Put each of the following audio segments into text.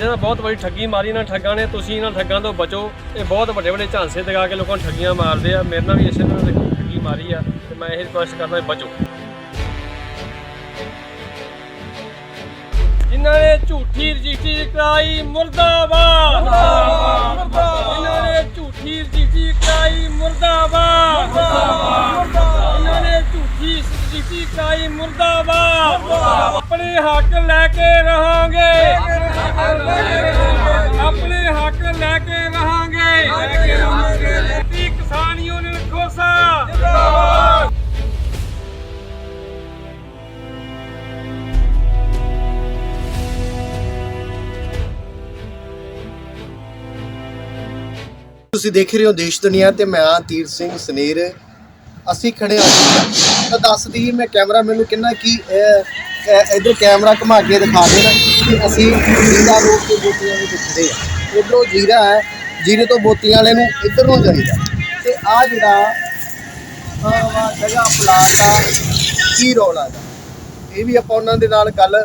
ਜਿਹਨਾਂ ਬਹੁਤ ਵੱਡੀ ਠੱਗੀ ਮਾਰੀ, ਇਹਨਾਂ ਠੱਗਾਂ ਨੇ, ਤੁਸੀਂ ਇਹਨਾਂ ਠੱਗਾਂ ਤੋਂ ਬਚੋ। ਇਹ ਬਹੁਤ ਵੱਡੇ ਵੱਡੇ ਝਾਂਸੇ ਦਿਖਾ ਕੇ ਲੋਕਾਂ ਨੂੰ ਠੱਗੀਆਂ ਮਾਰਦੇ ਆ। ਮੇਰੇ ਨਾਲ ਵੀ ਇਸੇ ਤਰ੍ਹਾਂ ਦੀ ਠੱਗੀ ਮਾਰੀ ਆ, ਤੇ ਮੈਂ ਇਹ ਰਿਕੁਐਸਟ ਕਰਦਾ ਬਚੋ। ਜਿਨ੍ਹਾਂ ਨੇ ਝੂਠੀ ਰਜਿਸਟਰੀ ਕਰਾਈ, ਮੁਰਦਾਬਾਦ! ਜਿਨ੍ਹਾਂ ਨੇ ਝੂਠੀ ਰਜਿਸਟਰੀ ਕਰਾਈ, ਮੁਰਦਾਬਾਦ! ਜਿਨ੍ਹਾਂ ਨੇ ਝੂਠੀ ਰਜਿਸਟਰੀ ਕਰਾਈ, ਮੁਰਦਾਬਾਦ! ਆਪਣੇ ਹੱਕ ਲੈ ਕੇ ਰਹਾਂਗੇ ਤੁਸੀਂ ਦੇਖ ਰਹੇ ਹੋ ਦੇਸ਼ ਦੁਨੀਆ ਤੇ ਮੈਂ ਹਾਂ ਤੀਰ ਸਿੰਘ ਸਨੇਰ। ਅਸੀਂ ਖੜੇ ਹਾਂ ਤਾਂ ਦੱਸ ਦਈਏ ਮੈਂ ਕੈਮਰਾ ਮੈਨੂੰ ਕਿੰਨਾ ਕਿ ਇਧਰ ਕੈਮਰਾ ਘੁਮਾ ਕੇ ਦਿਖਾ ਦੇਣਾ ਕਿ ਅਸੀਂ ਜੀਰਾ ਰੋਡ ਤੇ ਬੋਤੀਆਂ ਨੂੰ ਦਿਖਦੇ ਆ ਇਧਰੋਂ ਜੀਰਾ ਹੈ, ਜੀਰੇ ਤੋਂ ਬੋਤੀਆਂ ਵਾਲੇ ਨੂੰ ਇੱਧਰ ਨੂੰ ਜਾਈਦਾ। ਤੇ ਆ ਜਿਹੜਾ ਆ ਵਾ ਜਗ੍ਹਾ ਪਲਾਟ ਆ, ਕੀ ਰੌਲਾ ਦਾ। ਇਹ ਵੀ ਆਪਾਂ ਉਹਨਾਂ ਦੇ ਨਾਲ ਗੱਲ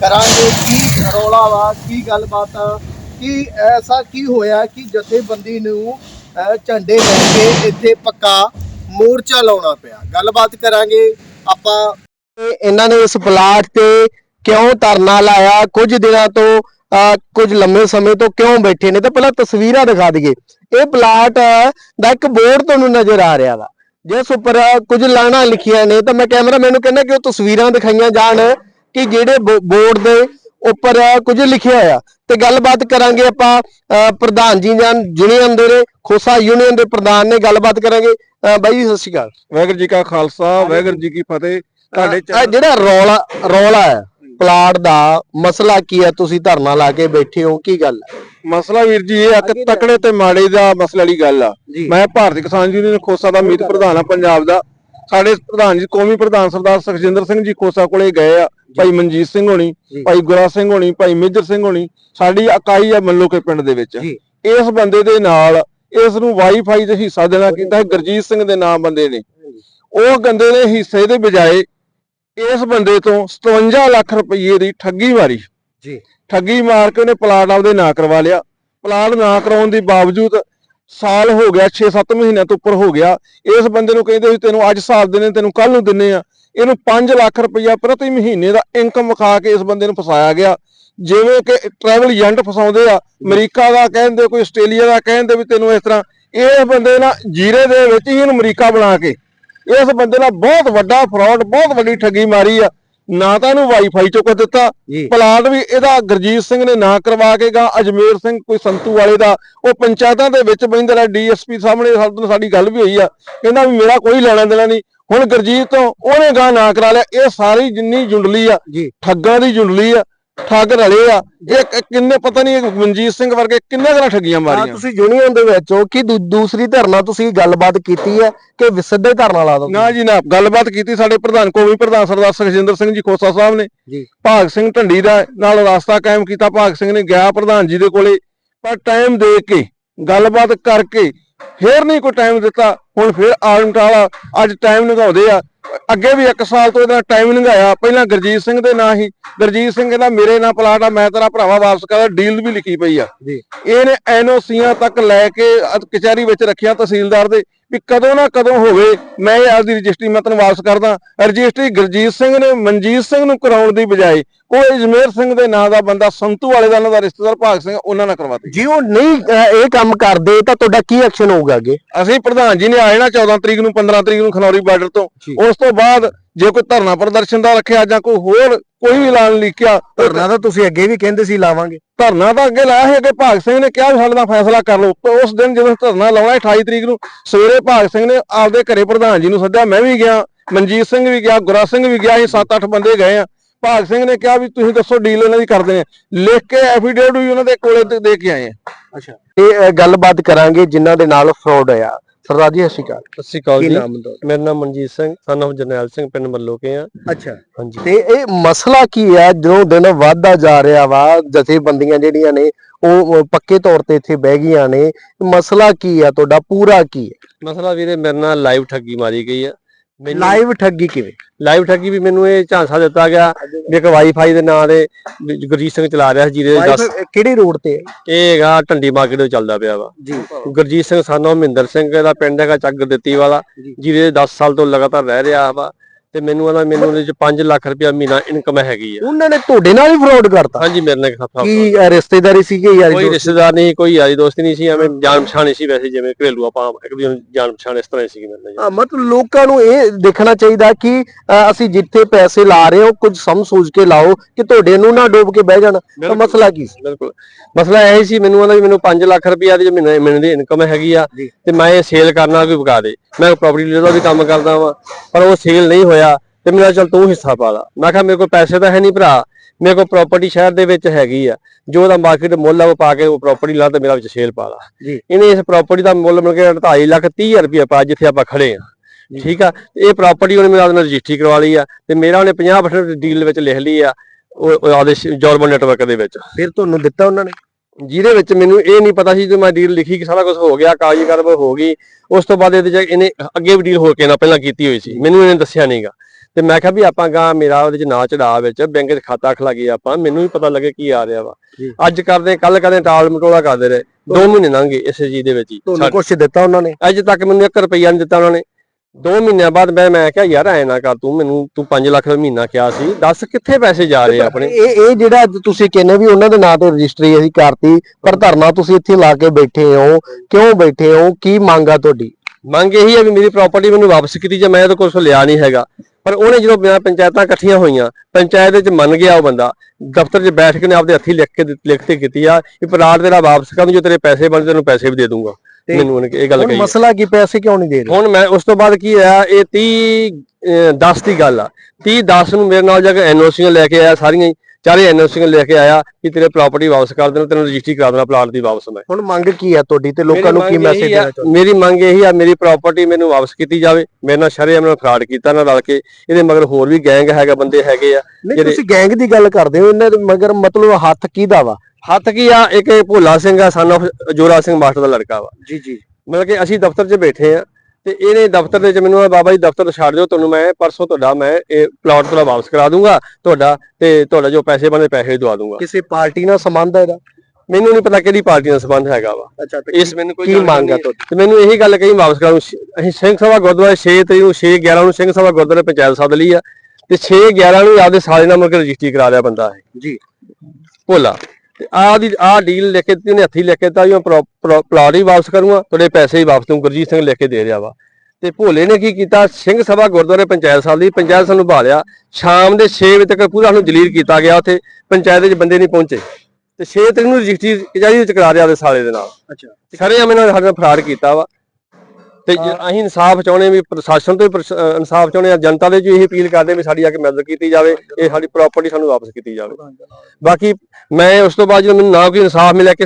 ਕਰਾਂਗੇ, ਕੀ ਰੌਲਾ ਵਾ, ਕੀ ਗੱਲਬਾਤ ਆ। ਕੀ ਐਸਾ ਕੀ ਹੋਇਆ ਕਿ ਜਥੇਬੰਦੀ ਨੂੰ ਝੰਡੇ ਲੈ ਕੇ ਇੱਥੇ ਪੱਕਾ ਮੋਰਚਾ ਲਾਉਣਾ ਪਿਆ? ਗੱਲਬਾਤ ਕਰਾਂਗੇ ਆਪਾਂ। ਇਹਨਾਂ ਨੇ ਇਸ ਪਲਾਟ ਤੇ ਕਿਉਂ ਧਰਨਾ ਲਾਇਆ? ਕੁਝ ਦਿਨਾਂ ਤੋਂ ਕੁਝ ਲੰਮੇ ਸਮੇਂ ਤੋਂ ਕਿਉਂ ਬੈਠੇ ਨੇ? ਤਾਂ ਪਹਿਲਾਂ ਤਸਵੀਰਾਂ ਦਿਖਾ ਦਈਏ। ਇਹ ਪਲਾਟ ਦਾ ਇੱਕ ਬੋਰਡ ਤੁਹਾਨੂੰ ਨਜ਼ਰ ਆ ਰਿਹਾ ਵਾ। ਜਿਸ ਉੱਪਰ ਕੁਝ ਲਾਣਾ ਲਿਖੀਆਂ ਨੇ। ਤਾਂ ਮੈਂ ਕੈਮਰਾਮੈਨ ਨੂੰ ਕਹਿੰਦਾ ਕਿ ਉਹ ਤਸਵੀਰਾਂ ਦਿਖਾਈਆਂ ਜਾਣ ਕਿ ਜਿਹੜੇ ਬੋਰਡ ਦੇ ਉੱਪਰ ਕੁਝ ਲਿਖਿਆ ਆ। ਤੇ ਗੱਲਬਾਤ ਕਰਾਂਗੇ ਆਪਾਂ ਪ੍ਰਧਾਨ ਜੀ ਜਾਂ ਯੂਨੀਅਨ ਦੇ ਨੇ ਖੋਸਾ ਯੂਨੀਅਨ ਦੇ ਪ੍ਰਧਾਨ ਨੇ ਗੱਲਬਾਤ ਕਰਾਂਗੇ। ਬਾਈ ਜੀ ਸਤਿ ਸ਼੍ਰੀ ਅਕਾਲ। ਵਾਹਿਗੁਰੂ ਜੀ ਕਾ ਖਾਲਸਾ ਵਾਹਿਗੁਰੂ ਜੀ ਕੀ ਫਤਿਹ। ਤੁਹਾਡੇ ਜਿਹੜਾ ਰੌਲਾ ਰੌਲਾ ਹੈ ਪਲਾਟ ਦਾ ਮਸਲਾ ਕੀ ਹੈ? ਤੁਸੀਂ ਧਰਨਾ ਲਾ ਕੇ ਬੈਠੇ ਹੋ ਕੀ ਗੱਲ ਹੈ? ਮਸਲਾ ਵੀਰ ਜੀ ਇਹ ਇੱਕ ਤਕੜੇ ਤੇ ਮਾੜੇ ਦਾ ਮਸਲੇ ਵਾਲੀ ਗੱਲ ਆ। ਮੈਂ ਭਾਰਤੀ ਕਿਸਾਨ ਯੂਨੀਅਨ ਖੋਸਾ ਦਾ ਮੀਤ ਪ੍ਰਧਾਨ ਆ ਪੰਜਾਬ ਦਾ। ਸਾਡੇ ਪ੍ਰਧਾਨ ਜੀ ਕੌਮੀ ਪ੍ਰਧਾਨ ਸਰਦਾਰ ਸੁਖਜਿੰਦਰ ਸਿੰਘ ਜੀ ਖੋਸਾ ਕੋਲੇ ਗਏ ਆ ਭਾਈ ਮਨਜੀਤ ਸਿੰਘ ਹੋਣੀ। ਭਾਈ ਗੁਰਾ ਸਿੰਘ ਹੋਣੀ ਭਾਈ ਮੇਜਰ ਸਿੰਘ ਹੋਣੀ ਸਾਡੀ ਇਕਾਈ ਆ ਮੱਲੋਕੇ ਪਿੰਡ ਦੇ ਵਿੱਚ। ਇਸ ਬੰਦੇ ਦੇ ਨਾਲ ਇਸ ਨੂੰ ਵਾਈਫਾਈ ਦੇ ਹਿੱਸਾ ਦੇਣਾ ਕੀਤਾ ਗੁਰਜੀਤ ਸਿੰਘ ਦੇ ਨਾਮ ਬੰਦੇ ਨੇ ਉਹ ਗੰਦੇ ਨੇ ਹਿੱਸੇ ਦੇ ਬਜਾਏ ਇਸ ਬੰਦੇ ਤੋਂ 57 ਲੱਖ ਰੁਪਏ ਦੀ ਠੱਗੀ ਮਾਰੀ ਜੀ। ਠੱਗੀ ਮਾਰ ਕੇ ਉਹਨੇ ਪਲਾਟ ਆਪਦੇ ਨਾਂ ਕਰਵਾ ਲਿਆ ਪਲਾਟ ਨਾ ਕਰਾਉਣ ਦੇ ਬਾਵਜੂਦ ਸਾਲ ਹੋ ਗਿਆ 6-7 ਮਹੀਨਿਆਂ ਤੋਂ ਉੱਪਰ ਹੋ ਗਿਆ। ਇਸ ਬੰਦੇ ਨੂੰ ਕਹਿੰਦੇ ਸੀ, ਤੈਨੂੰ ਅੱਜ ਸਾਲ ਦੇਣੇ ਤੈਨੂੰ ਕੱਲ ਨੂੰ ਦਿੰਨੇ ਆ ਇਹਨੂੰ 5 ਲੱਖ ਰੁਪਇਆ ਪ੍ਰਤੀ ਮਹੀਨੇ ਦਾ ਇਨਕਮ ਵਿਖਾ ਕੇ ਇਸ ਬੰਦੇ ਨੂੰ ਫਸਾਇਆ ਗਿਆ। ਜਿਵੇਂ ਕਿ ਟਰੈਵਲ ਏਜੰਟ ਫਸਾਉਂਦੇ ਆ, ਅਮਰੀਕਾ ਦਾ ਕਹਿੰਦੇ, ਕੋਈ ਆਸਟ੍ਰੇਲੀਆ ਦਾ ਕਹਿੰਦੇ ਵੀ ਤੈਨੂੰ ਇਸ ਤਰ੍ਹਾਂ। ਇਸ ਬੰਦੇ ਨਾਲ ਜੀਰੇ ਦੇ ਵਿੱਚ ਹੀ ਇਹਨੂੰ ਅਮਰੀਕਾ ਬਣਾ ਕੇ, ਇਸ ਬੰਦੇ ਨਾਲ ਬਹੁਤ ਵੱਡਾ ਫਰਾਡ ਬਹੁਤ ਵੱਡੀ ਠੱਗੀ ਮਾਰੀ ਆ। ਨਾ ਤਾਂ ਇਹਨੂੰ ਵਾਈਫਾਈ ਚੁੱਕ ਦਿੱਤਾ। ਪਲਾਟ ਵੀ ਇਹਦਾ ਗੁਰਜੀਤ ਸਿੰਘ ਨੇ ਨਾਂ ਕਰਵਾ ਕੇ ਗਾ। ਅਜਮੇਰ ਸਿੰਘ ਕੋਈ ਸੰਤੂ ਵਾਲੇ ਦਾ। ਉਹ ਪੰਚਾਇਤਾਂ ਦੇ ਵਿੱਚ ਬੈਂਦਾ ਰਿਹਾ। ਡੀਐਸਪੀ ਸਾਹਮਣੇ ਸਾਡੇ ਗੱਲ ਵੀ ਹੋਈ ਆ। ਕਹਿੰਦਾ ਵੀ ਮੇਰਾ ਕੋਈ ਲੈਣਾ ਦੇਣਾ ਨਹੀਂ। ਹੁਣ ਗੁਰਜੀਤ ਤੋਂ ਉਹਨੇ ਗਾ ਨਾਂ ਕਰਾ ਲਿਆ। ਇਹ ਸਾਰੀ ਜਿੰਨੀ ਜੁੰਡਲੀ ਆ ਠੱਗਾਂ ਦੀ ਜੁੰਡਲੀ ਆ। ਠੱਗ ਰਲੇ ਆ। ਇਹ ਕਿੰਨੇ ਪਤਾ ਨਹੀਂ ਮਨਜੀਤ ਸਿੰਘ ਵਰਗੇ ਕਿੰਨੇ ਘਰਾਂ ਠੱਗੀਆਂ ਮਾਰੀਆਂ। ਤੁਸੀਂ ਯੂਨੀਅਨ ਦੇ ਵਿੱਚ ਹੋ ਕਿ ਦੂਸਰੀ ਧਰਨਾ ਤੁਸੀਂ ਗੱਲਬਾਤ ਕੀਤੀ ਹੈ ਕਿ ਵਿਸਦੇ ਧਰਨਾ ਲਾ ਦੋ ਨਾ ਜੀ ਨਾ ਗੱਲਬਾਤ ਕੀਤੀ ਸਾਡੇ ਪ੍ਰਧਾਨ ਕੌਮੀ ਪ੍ਰਧਾਨ ਸਰਦਾਰ ਸੁਖਜਿੰਦਰ ਸਿੰਘ ਜੀ ਖੋਸਾ ਸਾਹਿਬ ਨੇ। ਜੀ। ਭਾਗ ਸਿੰਘ ਢੰਡੀ ਦਾ ਨਾਲ ਰਾਸਤਾ ਕਾਇਮ ਕੀਤਾ ਭਾਗ ਸਿੰਘ ਨੇ ਗਿਆ ਪ੍ਰਧਾਨ ਜੀ ਦੇ ਕੋਲੇ। ਪਰ ਟਾਈਮ ਦੇ ਕੇ ਗੱਲਬਾਤ ਕਰਕੇ ਫੇਰ ਨਹੀਂ ਕੋਈ ਟਾਈਮ ਦਿੱਤਾ। ਹੁਣ ਫੇਰ ਆਲਮ ਟਾਲਾ ਅੱਜ ਟਾਈਮ ਲੰਘਾਉਂਦੇ ਆ। ਅੱਗੇ ਵੀ 1 ਸਾਲ ਤੋਂ ਇਹਦਾ ਟਾਈਮ ਲੰਘਾਇਆ ਪਹਿਲਾਂ ਗੁਰਜੀਤ ਸਿੰਘ ਦੇ ਨਾਂ ਹੀ ਗੁਰਜੀਤ ਸਿੰਘ ਕਹਿੰਦਾ ਮੇਰੇ ਨਾਂ ਪਲਾਟ ਆ ਮੈਂ ਤੇਰਾ ਭਰਾਵਾ ਵਾਪਸ ਕਰਦਾ। ਡੀਲ ਵੀ ਲਿਖੀ ਪਈ ਆ। ਜੀ। ਇਹਨੇ ਐਨਓਸੀਆਂ ਤੱਕ ਲੈ ਕੇ ਕਚਹਿਰੀ ਵਿੱਚ ਰੱਖਿਆ ਤਹਿਸੀਲਦਾਰ ਦੇ ਵੀ ਕਦੋਂ ਨਾ ਕਦੋਂ ਹੋਵੇ ਮੈਂ ਇਹ ਆਪਦੀ ਰਜਿਸਟਰੀ ਮੈਂ ਤੈਨੂੰ ਵਾਪਸ ਕਰਦਾ। ਰਜਿਸਟਰੀ ਗੁਰਜੀਤ ਸਿੰਘ ਨੇ ਮਨਜੀਤ ਸਿੰਘ ਨੂੰ ਕਰਾਉਣ ਦੀ ਬਜਾਏ ਕੋਈ ਜਮੇਰ ਸਿੰਘ ਦੇ ਨਾਂ ਦਾ ਬੰਦਾ ਸੰਤੂ ਵਾਲੇ ਦਾ ਉਹਨਾਂ ਦਾ ਰਿਸ਼ਤੇਦਾਰ ਭਾਗ ਸਿੰਘ ਉਹਨਾਂ ਨਾਲ ਕਰਵਾਤੀ ਜੇ ਉਹ ਨਹੀਂ ਅਹ, ਇਹ ਕੰਮ ਕਰਦੇ ਤਾਂ ਤੁਹਾਡਾ ਕੀ ਐਕਸ਼ਨ ਹੋਊਗਾ ਅੱਗੇ? ਅਸੀਂ ਪ੍ਰਧਾਨ ਜੀ ਨੇ ਆਏ ਨਾ 14 ਤਰੀਕ ਨੂੰ 15 ਤਰੀਕ ਨੂੰ ਖਨੌਰੀ ਬਾਰਡਰ ਤੋਂ। ਜੀ। ਉਸ ਤੋਂ ਬਾਅਦ ਜੇ ਕੋਈ ਧਰਨਾ ਪ੍ਰਦਰਸ਼ਨ ਦਾ ਰੱਖਿਆ ਜਾਂ ਕੋਈ ਹੋਰ ਕੋਈ ਵੀ ਐਲਾਨ ਲਿਖਿਆ ਧਰਨਾ ਤਾਂ ਤੁਸੀਂ ਅੱਗੇ ਵੀ ਕਹਿੰਦੇ ਸੀ ਲਾਵਾਂਗੇ। ਧਰਨਾ ਤਾਂ ਅੱਗੇ ਲਾਇਆ ਸੀ ਅੱਗੇ ਭਾਗ ਸਿੰਘ ਨੇ ਕਿਹਾ ਵੀ ਸਾਡੇ ਦਾ ਫੈਸਲਾ ਕਰ ਲਓ। ਤੇ ਉਸ ਦਿਨ ਜਦੋਂ ਧਰਨਾ ਲਾਉਣਾ 28 ਤਰੀਕ ਨੂੰ ਸਵੇਰੇ ਭਾਗ ਸਿੰਘ ਨੇ ਆਪਦੇ ਘਰੇ ਪ੍ਰਧਾਨ ਜੀ ਨੂੰ ਸੱਦਿਆ। ਮੈਂ ਵੀ ਗਿਆ ਮਨਜੀਤ ਸਿੰਘ ਵੀ ਗਿਆ ਗੁਰਾ ਸਿੰਘ ਵੀ ਗਿਆ ਅਸੀਂ 7-8 ਬੰਦੇ ਗਏ ਆ। ਭਾਗ ਸਿੰਘ ਨੇ ਕਿਹਾ ਵੀ ਤੁਸੀਂ ਦੱਸੋ ਡੀਲ ਇਹਨਾਂ ਦੀ ਕਰਦੇ ਨੇ। ਲਿਖ ਕੇ ਐਫੀਡੇਵਿਟ ਵੀ ਉਹਨਾਂ ਦੇ ਕੋਲੇ ਦੇ- ਦੇ ਕੇ ਆਏ ਆ। ਅੱਛਾ। ਇਹ ਗੱਲਬਾਤ ਕਰਾਂਗੇ ਜਿਨ੍ਹਾਂ ਦੇ ਨਾਲ ਫਰਾਡ ਹੋਇਆ। ਸਰਦਾਰ ਜੀ ਸਤਿ ਸ਼੍ਰੀ ਅਕਾਲ। ਸਤਿ ਸ਼੍ਰੀ ਅਕਾਲ ਕੀ ਜੀ। ਨਾਮ ਮੇਰਾ ਨਾਮ ਮਨਜੀਤ ਸਿੰਘ ਸਨ of ਜਰਨੈਲ ਸਿੰਘ ਪਿੰਡ ਮੱਲੋਕੇ ਆ। ਅੱਛਾ। ਹਾਂਜੀ। ਤੇ ਇਹ ਮਸਲਾ ਕੀ ਹੈ ਜਦੋਂ ਦਿਨ ਵੱਧਦਾ ਜਾ ਰਿਹਾ ਵਾ ਜਥੇਬੰਦੀਆਂ ਜਿਹੜੀਆਂ ਨੇ ਉਹ ਉਹ ਪੱਕੇ ਤੌਰ ਤੇ ਇੱਥੇ ਬਹਿ ਗਈਆਂ ਨੇ। ਮਸਲਾ ਕੀ ਹੈ ਤੁਹਾਡਾ ਪੂਰਾ ਕੀ ਹੈ ਮਸਲਾ ਵੀਰੇ ਮੇਰੇ ਨਾਲ ਲਾਈਵ ਠੱਗੀ ਮਾਰੀ ਗਈ ਆ। ਮੈਨੂੰ ਲਾਈਵ ਠੱਗੀ ਕਿਵੇਂ ਲਾਈਵ ਠੱਗੀ ਵੀ ਮੈਨੂੰ ਇਹ ਝਾਂਸਾ ਦਿੱਤਾ ਗਿਆ ਵੀ ਇੱਕ ਵਾਈਫਾਈ ਦੇ ਨਾਂ ਦੇ ਵੀ ਗੁਰਜੀਤ ਸਿੰਘ ਚਲਾ ਰਿਹਾ ਸੀ ਜੀਰੇ ਦੇ 10 Wi-Fi ਕਿਹੜੀ ਰੋਡ ਤੇ ਹੈ? ਇਹ ਹੈਗਾ ਢੰਡੀ ਮਾਰਕੀਟ ਤੋਂ ਚੱਲਦਾ ਪਿਆ ਵਾ ਜੀ ਗੁਰਜੀਤ ਸਿੰਘ ਸਾਨੋ ਮਹਿੰਦਰ ਸਿੰਘ ਦਾ ਪਿੰਡ ਹੈਗਾ ਚੱਕ ਦਿੱਤੀ ਵਾਲਾ। ਜਿਹਦੇ 10 ਸਾਲ ਤੋਂ ਲਗਾਤਾਰ ਰਹਿ ਰਿਹਾ ਵਾ ਤੇ ਮੈਨੂੰ ਉਹਦਾ ਮੈਨੂੰ ਉਹਦੇ ਚ 5 ਲੱਖ ਰੁਪਇਆ ਮਹੀਨਾ ਇਨਕਮ ਹੈਗੀ ਆ ਉਹਨਾਂ ਨੇ ਤੁਹਾਡੇ ਨਾਲ ਹੀ ਫਰਾਡ ਕਰਤਾ ਹਾਂਜੀ ਮੇਰੇ ਨਾਲ ਖਾਤਾ ਕੀ ਰਿਸ਼ਤੇਦਾਰੀ ਸੀ ਕਿ ਯਾਰੀ ਕੋਈ ਦੋਸਤੀ? ਰਿਸ਼ਤੇਦਾਰ ਨਹੀਂ ਕੋਈ ਯਾਰੀ ਦੋਸਤੀ ਨਹੀਂ ਸੀ ਐਵੇਂ ਜਾਣ ਪਛਾਣ ਸੀ ਵੈਸੇ ਜਿਵੇਂ ਘਰੇਲੂ ਆਪਾਂ ਇੱਕ ਦੂਜੇ ਨੂੰ ਜਾਣ ਪਛਾਣ ਇਸ ਤਰ੍ਹਾਂ ਹੀ ਸੀ ਮੇਰੇ ਨਾਲ। ਹਾਂ, ਮਤਲਬ ਲੋਕਾਂ ਨੂੰ ਇਹ ਦੇਖਣਾ ਚਾਹੀਦਾ ਕਿ ਅ, ਅਸੀਂ ਜਿੱਥੇ ਪੈਸੇ ਲਾ ਰਹੇ ਹਾਂ ਕੁਝ ਸਮਝ ਸੋਚ ਕੇ ਲਾਓ ਕਿ ਤੁਹਾਡੇ ਨੂੰ ਨਾ ਡੋਬ ਕੇ ਬਹਿ ਜਾਣ ਤਾਂ ਬਿਲਕੁਲ। ਮਸਲਾ ਕੀ ਸੀ ਬਿਲਕੁਲ ਮਸਲਾ ਇਹ ਸੀ ਮੈਨੂੰ ਕਹਿੰਦਾ ਵੀ ਮੈਨੂੰ 5 ਲੱਖ ਰੁਪਇਆ ਦੀ ਮਹੀਨੇ ਮਹੀਨੇ ਦੀ ਇਨਕਮ ਹੈਗੀ ਆ। ਤੇ ਮੈਂ ਇਹ ਸੇਲ ਕਰਨਾ ਕੋਈ ਵਿਕਾ ਦੇ ਮੈਂ ਪ੍ਰਾਪਰਟੀ ਡੀਲਰ ਦਾ ਵੀ ਕੰਮ ਕਰਦਾ ਵਾਂ ਪਰ ਉਹ ਸੇਲ ਨਹੀਂ ਹੋਇਆ ਤੇ ਮੇਰਾ ਚਲ ਤੂੰ ਹਿੱਸਾ ਪਾ ਲਾ। ਮੈਂ ਕਿਹਾ ਮੇਰੇ ਕੋਲ ਪੈਸੇ ਤਾਂ ਹੈ ਨਹੀਂ ਭਰਾ ਮੇਰੇ ਕੋਲ ਪ੍ਰਾਪਰਟੀ ਸ਼ਹਿਰ ਦੇ ਵਿੱਚ ਹੈਗੀ ਆ। ਜੋ ਉਹਦਾ ਮਾਰਕੀਟ ਮੁੱਲ ਆ ਉਹ ਪਾ ਕੇ ਉਹ ਪ੍ਰਾਪਰਟੀ ਲਾ ਤੇ ਮੇਰਾ ਵਿੱਚ ਸੇਲ ਪਾ ਲਾ। ਇਹਨੇ ਇਸ ਪ੍ਰਾਪਰਟੀ ਦਾ ਮੁੱਲ ਮਿਲ ਕੇ 28 ਲੱਖ 30 ਰੁਪਏ ਪਾ ਜਿੱਥੇ ਆਪਾਂ ਖੜੇ ਆ। ਠੀਕ ਆ? ਇਹ ਪ੍ਰਾਪਰਟੀ ਉਹਨੇ ਮੇਰੇ ਨਾਲ ਰਜਿਸਟਰੀ ਕਰਵਾ ਲਈ ਆ ਤੇ ਮੇਰਾ ਉਹਨੇ 50% ਡੀਲ ਵਿੱਚ ਲਿਖ ਲਈ ਆ ਉਹ ਆਪਦੇ ਜੋਰਬਨ ਨੈਟਵਰਕ ਦੇ ਵਿੱਚ। ਫਿਰ ਤੁਹਾਨੂੰ ਦਿੱਤਾ ਉਹਨਾਂ ਨੇ? ਜਿਹਦੇ ਵਿੱਚ ਮੈਨੂੰ ਇਹ ਨਹੀਂ ਪਤਾ ਸੀ ਜਦੋਂ ਮੈਂ ਡੀਲ ਲਿਖੀ ਕਿ ਸਾਰਾ ਕੁਝ ਹੋ ਗਿਆ ਕਾਗਜ਼ੀ ਕਾਰਵਾਈ ਹੋ ਗਈ। ਉਸ ਤੋਂ ਬਾਅਦ ਇਹਦੇ ਚ ਇਹਨੇ ਅੱਗੇ ਵੀ ਡੀਲ ਹੋ ਕੇ ਨਾ ਪਹਿਲਾਂ ਕੀਤੀ ਹੋਈ ਸੀ। ਮੈਨੂੰ ਇਹਨੇ ਦੱਸਿਆ ਨਹੀਂਗਾ ਤੇ ਮੈਂ ਕਿਹਾ ਵੀ ਆਪਾਂ ਗਾ ਮੇਰਾ ਉਹਦੇ ਚ ਨਾਂ ਚੜਾ ਵਿੱਚ ਬੈਂਕ 'ਚ ਖਾਤਾ ਖਲਾਗੀ ਆਪਾਂ ਮੈਨੂੰ ਵੀ ਪਤਾ ਲੱਗੇ ਕੀ ਆ ਰਿਹਾ ਵਾ। ਅੱਜ ਕਰਦੇ ਕੱਲ ਕਰਦੇ ਟਾਲ ਮਟੋਲਾ ਕਰਦੇ ਰਹੇ। ਦੋ ਮਹੀਨੇ ਲੰਘ ਗਏ ਇਸੇ ਚੀਜ਼ ਦੇ ਵਿੱਚ ਹੀ। ਤੁਹਾਨੂੰ ਕੁਝ ਦਿੱਤਾ ਉਹਨਾਂ ਨੇ? ਅੱਜ ਤੱਕ ਮੈਨੂੰ 1 ਰੁਪਈਆ ਨਹੀਂ ਦਿੱਤਾ ਉਹਨਾਂ ਨੇ। ਦੋ ਮਹੀਨਿਆਂ ਬਾਅਦ ਮੈਂ ਮੈਂ ਕਿਹਾ ਯਾਰ ਐ ਨਾ ਕਰ ਤੂੰ ਮੈਨੂੰ ਤੂੰ 5 ਲੱਖ ਦਾ ਮਹੀਨਾ ਕਿਹਾ ਸੀ। ਦੱਸ ਕਿੱਥੇ ਪੈਸੇ ਜਾ ਰਹੇ ਆਪਣੇ? ਇਹ ਇਹ ਜਿਹੜਾ ਤੁਸੀਂ ਕਹਿੰਦੇ ਵੀ ਉਹਨਾਂ ਦੇ ਨਾਂ ਤੇ ਰਜਿਸਟਰੀ ਅਸੀਂ ਕਰਤੀ ਪਰ ਧਰਨਾ ਤੁਸੀਂ ਇੱਥੇ ਲਾ ਕੇ ਬੈਠੇ ਹੋ। ਕਿਉਂ ਬੈਠੇ ਹੋ? ਕੀ ਮੰਗ ਆ ਤੁਹਾਡੀ? ਮੰਗ ਇਹੀ ਹੈ ਵੀ ਮੇਰੀ ਪ੍ਰਾਪਰਟੀ ਮੈਨੂੰ ਵਾਪਸ ਕੀਤੀ ਜੇ ਮੈਂ ਕੋਲ ਕੁਛ ਲਿਆ ਨਹੀਂ ਹੈਗਾ। ਪਰ ਉਹਨੇ ਜਦੋਂ ਬਿਨਾਂ ਪੰਚਾਇਤਾਂ ਇਕੱਠੀਆਂ ਹੋਈਆਂ ਪੰਚਾਇਤ ਵਿੱਚ ਮੰਨ ਗਿਆ ਉਹ ਬੰਦਾ ਦਫ਼ਤਰ 'ਚ ਬੈਠ ਕੇ ਨੇ ਆਪਦੇ ਹੱਥੀ ਲਿਖ ਕੇ ਲਿਖ ਕੇ ਕੀਤੀ ਆ ਕਿ ਪਲਾਟ ਤੇਰਾ ਵਾਪਸ ਕਰਨ ਜੋ ਤੇਰੇ ਪੈਸੇ ਬਣ ਤੈਨੂੰ ਪੈਸੇ ਵੀ ਦੇ ਦੂੰਗਾ। ਤੇ ਮੈਨੂੰ ਉਹਨੇ ਇਹ ਗੱਲ ਕਹੀ ਮਸਲਾ ਕੀ ਪੈਸੇ ਕਿਉਂ ਨਹੀਂ ਦੇ ਰਹੇ? ਹੁਣ ਮੈਂ ਉਸ ਤੋਂ ਬਾਅਦ ਕੀ ਹੋਇਆ ਇਹ 30 10 ਦੀ ਗੱਲ ਆ। 30 10 ਨੂੰ ਮੇਰੇ ਨਾਲ ਜਾ ਕੇ ਐਨਓਸੀਆਂ ਲੈ ਕੇ ਆਇਆ ਸਾਰੀਆਂ ਹੀ। ਚਾਰੇ ਐਨਓਸੀਆਂ ਲੈ ਕੇ ਆਇਆ ਕਿ ਤੇਰੇ ਪ੍ਰਾਪਰਟੀ ਵਾਪਸ ਕਰ ਦੇਣਾ ਤੈਨੂੰ ਰਜਿਸਟਰੀ ਕਰਾ ਦੇਣਾ ਪਲਾਟ ਦੀ ਵਾਪਸ ਮੈਂ। ਹੁਣ ਮੰਗ ਕੀ ਆ ਤੁਹਾਡੀ ਤੇ ਲੋਕਾਂ ਨੂੰ ਕੀ ਮੈਸੇਜ ਦੇਣਾ ਚਾਹੁੰਦੇ? ਮੇਰੀ ਮੰਗ ਇਹੀ ਆ ਮੇਰੀ ਪ੍ਰਾਪਰਟੀ ਮੈਨੂੰ ਵਾਪਸ ਕੀਤੀ ਜਾਵੇ। ਮੇਰੇ ਨਾਲ ਸ਼ਰੇਆਮ ਨਾਲ ਫਰਾਡ ਕੀਤਾ ਨਾ ਰਲ ਕੇ। ਇਹਦੇ ਮਗਰ ਹੋਰ ਵੀ ਗੈਂਗ ਹੈਗਾ ਬੰਦੇ ਹੈਗੇ ਆ। ਨਹੀਂ ਤੁਸੀਂ ਗੈਂਗ ਦੀ ਗੱਲ ਕਰਦੇ ਹੋ ਇਹਨਾਂ ਦੇ ਮਗਰ ਮਤਲਬ ਹੱਥ ਕਿਹਦਾ ਵਾ? ਹੱਥ ਕੀ ਆ? ਇੱਕ ਭੋਲਾ ਸਿੰਘ ਆ son of Jora Singh master ਦਾ ਲੜਕਾ ਵਾ। ਜੀ ਜੀ। ਮਤਲਬ ਕਿ ਅਸੀਂ ਦਫ਼ਤਰ 'ਚ ਬੈਠੇ ਆ। ਤੇ ਇਹਨੇ ਦਫ਼ਤਰ ਦੇ ਵਿੱਚ ਮੈਨੂੰ ਆ ਬਾਬਾ ਜੀ ਦਫ਼ਤਰ ਛੱਡ ਦਿਓ ਤੁਹਾਨੂੰ ਮੈਂ ਪਰਸੋਂ ਤੁਹਾਡਾ ਮੈਂ ਇਹ ਪਲਾਟ ਤੁਹਾਡਾ ਵਾਪਸ ਕਰਾ ਦੂੰਗਾ ਤੁਹਾਡਾ ਤੇ ਤੁਹਾਡਾ ਜੋ ਪੈਸੇ ਬਣੇ ਪੈਸੇ ਦਵਾ ਦੂੰਗਾ। ਕਿਸੇ ਪਾਰਟੀ ਨਾਲ ਸੰਬੰਧ ਹੈ ਇਹਦਾ? ਮੈਨੂੰ ਨਹੀਂ ਪਤਾ ਕਿਹੜੀ ਪਾਰਟੀ ਨਾਲ ਸੰਬੰਧ ਹੈਗਾ ਵਾ। ਅੱਛਾ ਇਸ ਮੈਨੂੰ ਕੋਈ ਕੀ ਮੰਗ ਆ। ਤੇ ਮੈਨੂੰ ਇਹੀ ਗੱਲ ਕਹੀ ਵਾਪਸ ਕਰਾਉਂ ਅਸੀਂ ਸਿੰਘ ਸਭਾ ਗੁਰਦੁਆਰੇ 6 ਤਰੀਕ ਨੂੰ 6 11 ਨੂੰ ਸਿੰਘ ਸਭਾ ਗੁਰਦੁਆਰੇ ਪੰਚਾਇਤ ਸੱਦ ਲਈ ਆ। ਤੇ 6 11 ਨੂੰ ਆਪਦੇ ਸਾਲੇ ਨਾਲ ਮਿਲ ਕੇ ਰਜਿਸਟਰੀ ਕਰਾ ਲਿਆ ਬੰਦਾ ਇਹ। ਜੀ। ਭੋਲਾ। ਤੇ ਆਹ ਦੀ ਆਹ ਡੀਲ ਲਿਖ ਕੇ ਦਿੱਤੀ ਉਹਨੇ ਹੱਥੀ ਲਿਖ ਕੇ ਦਿੱਤਾ ਵੀ ਮੈਂ ਪਲਾਟ ਹੀ ਵਾਪਸ ਕਰੂੰਗਾ ਤੁਹਾਡੇ ਪੈਸੇ ਹੀ ਵਾਪਸ ਦੂੰ ਗੁਰਜੀਤ ਸਿੰਘ ਲਿਖ ਕੇ ਦੇ ਰਿਹਾ ਵਾ। ਤੇ ਭੋਲੇ ਨੇ ਕੀ ਕੀਤਾ? ਸਿੰਘ ਸਭਾ ਗੁਰਦੁਆਰੇ ਪੰਚਾਇਤ ਸਾਲ ਦੀ ਪੰਚਾਇਤ ਸਾਨੂੰ ਭਾਲਿਆ। ਸ਼ਾਮ ਦੇ 6 ਵਜੇ ਤੱਕ ਪੂਰਾ ਸਾਨੂੰ ਜਲੀਲ ਕੀਤਾ ਗਿਆ ਉੱਥੇ ਪੰਚਾਇਤ ਦੇ ਬੰਦੇ ਨਹੀਂ ਪਹੁੰਚੇ। ਤੇ 6 ਤਰੀਕ ਨੂੰ ਰਜਿਸਟਰੀ ਵਿੱਚ ਕਰਾ ਰਿਹਾ ਉਹਦੇ ਸਾਲੇ ਦੇ ਨਾਲ। ਅੱਛਾ। ਸਾਰੇ ਇਹਨਾਂ ਨੇ ਸਾਡੇ ਨਾਲ ਫਰਾਡ ਕੀਤਾ ਵਾ। ਤੇ ਅਸੀਂ ਇਨਸਾਫ ਚਾਹੁੰਦੇ ਵੀ ਪ੍ਰਸ਼ਾਸਨ ਤੋਂ ਇਨਸਾਫ ਚਾਹੁੰਦੇ ਆ ਜਨਤਾ ਦੇ ਜੀ ਇਹ ਅਪੀਲ ਕਰਦੇ ਵੀ ਸਾਡੀ ਆ ਕੇ ਮਦਦ ਕੀਤੀ ਜਾਵੇ ਇਹ ਸਾਡੀ ਪ੍ਰਾਪਰਟੀ ਸਾਨੂੰ ਵਾਪਸ ਕੀਤੀ ਜਾਵੇ। ਬਾਕੀ ਮੈਂ ਉਸ ਤੋਂ ਬਾਅਦ ਜਦੋਂ ਮੈਨੂੰ ਨਾ ਕੋਈ ਇਨਸਾਫ ਮਿਲਿਆ ਕਿ